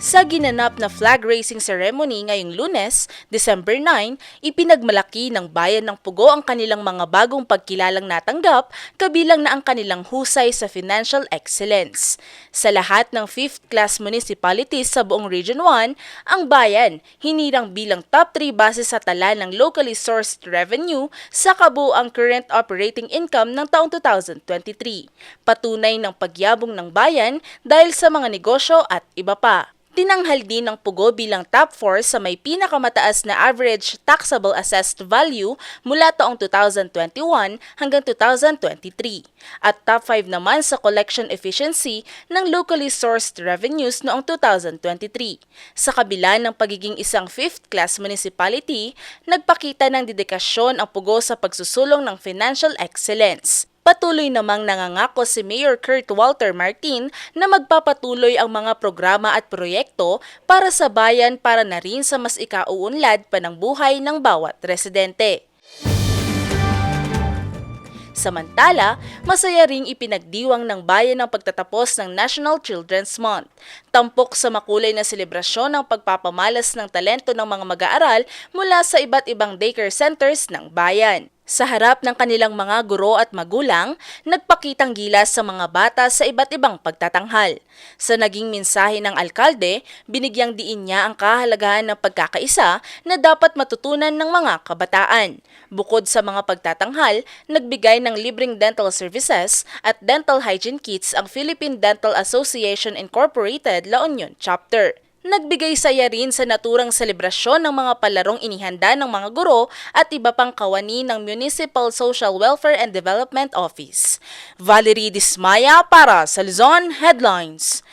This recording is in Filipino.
Sa ginanap na flag raising ceremony ngayong lunes, December 9, ipinagmalaki ng bayan ng Pugo ang kanilang mga bagong pagkilalang natanggap, kabilang na ang kanilang husay sa financial excellence. Sa lahat ng 5th class municipalities sa buong Region 1, ang bayan hinirang bilang top 3 base sa tala ng locally sourced revenue sa kabuang current operating income ng taong 2023. Patunay ng pagyabong ng bayan dahil sa mga negosyo at iba pa. Tinanghal din ng Pugo bilang top 4 sa may pinakamataas na average taxable assessed value mula taong 2021 hanggang 2023 at top 5 naman sa collection efficiency ng locally sourced revenues noong 2023. Sa kabila ng pagiging isang 5th class municipality, nagpakita ng dedikasyon ang Pugo sa pagsusulong ng financial excellence. Patuloy namang nangangako si Mayor Kurt Walter Martin na magpapatuloy ang mga programa at proyekto para sa bayan para na rin sa mas ikauunlad pa ng buhay ng bawat residente. Samantala, masaya ring ipinagdiwang ng bayan ang pagtatapos ng National Children's Month. Tampok sa makulay na selebrasyon ng pagpapamalas ng talento ng mga mag-aaral mula sa iba't ibang daycare centers ng bayan. Sa harap ng kanilang mga guro at magulang, nagpakitang gilas sa mga bata sa iba't ibang pagtatanghal. Sa naging mensahe ng alkalde, binigyang diin niya ang kahalagahan ng pagkakaisa na dapat matutunan ng mga kabataan. Bukod sa mga pagtatanghal, nagbigay ng libreng dental services at dental hygiene kits ang Philippine Dental Association Incorporated La Union Chapter. Nagbigay saya rin sa naturang selebrasyon ng mga palarong inihanda ng mga guro at iba pang kawani ng Municipal Social Welfare and Development Office. Valerie Dismaya para sa Luzon Headlines.